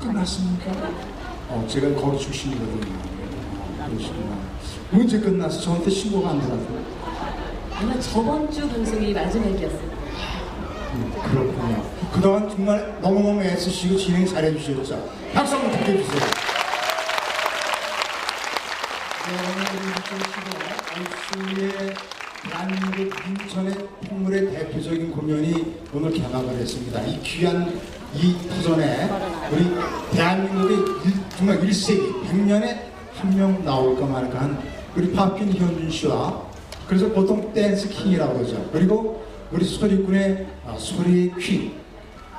끝났습니까? 어, 제가 거기 출신이거든요. 어, 그러시구나. 문제 끝나서 저한테 신고가 안 들어가요. 아마 저번 주 방송이 마지막이었어요. 음, 그렇군요. 그동안 정말 너무너무 애쓰시고 진행 잘해 주셨죠. 박수 한번 부탁해주세요. 네, 알수의 대한민국 인천의 풍물의 대표적인 공연이 오늘 개막을 했습니다. 이 귀한 이 터전에 우리 대한민국의 일- 정말 1세기 100년에 한 명 나올까 말까 한 우리 파핀 현준 씨와 그래서 보통 댄스 킹이라고 그러죠. 그리고 우리 소리꾼의 아, 소리의 퀸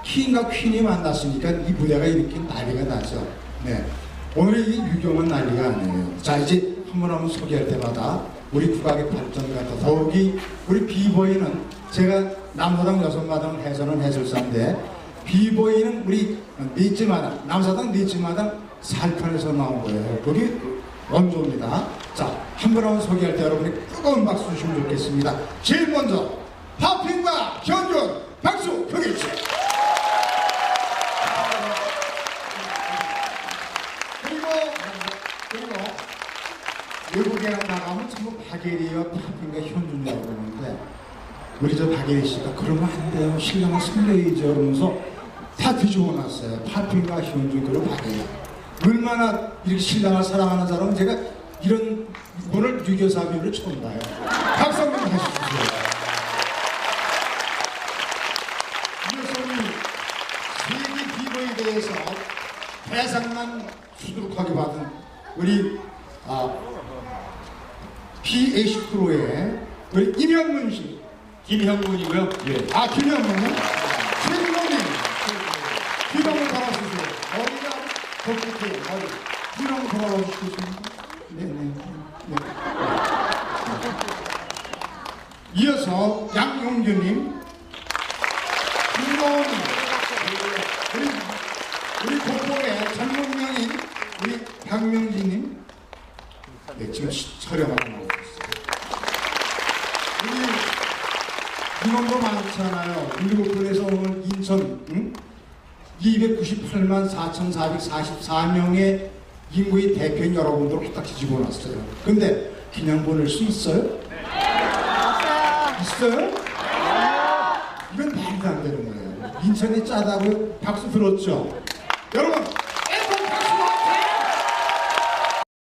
퀸과 퀸이 만났으니까 이 무대가 이렇게 난리가 나죠. 네. 오늘의 이 유경은 난리가 아니에요. 자, 이제 한번 한번 소개할 때마다 우리 국악의 발전과 더 더욱이 우리 비보이는 제가 남사당 여성마당 해설은 해설사인데 비보이는 우리 넷째마당 남사당 넷째마당 살편에서 나온 거예요. 거기 원조입니다. 자, 한번한번 소개할 때 여러분이 뜨거운 박수 주시면 좋겠습니다. 제일 먼저 파핀과 현준 박수 주세요. 그리고 그리고 외국에 나가면 전부 박예리와 파핀과 현준이라고 그러는데 우리 저 박예리 씨가 그러면 안 돼요 신랑은 숨겨야죠 그러면서 다 뒤집어놨어요 파핀과 현준 그리고 박예리 얼마나 이렇게 신랑을 사랑하는 사람은 제가 이런 분을 유교사비를 처음 봐요 박수 한번 다시 주세요 세계 비보에 대해서 대상만 수두룩하게 받은 우리 아, PH 프로의 우리 임현문 씨. 김형문이고요. 예. 아, 김현문은? 최진범님. 귀 한번 달아주세요. 머리가 더 끝에 머리. 귀 한번 돌아봐 주시겠습니까? 네 네. 네. 이어서 양용규님. 김노원님. 우리, 우리 고포의 전문명인 우리 박명진님. 네, 지금 시- 촬영하고 나오고 있어요. 우리 인원도 많잖아요. 1국분에서 오늘 인천 응? 298만 4,444명의 인구의 대표인 여러분들을 확 뒤집어 놨어요. 근데 그냥 보낼 수 있어요? 있어요? 이건 말도 안 되는 거예요. 인천이 짜다고 박수 들었죠? 여러분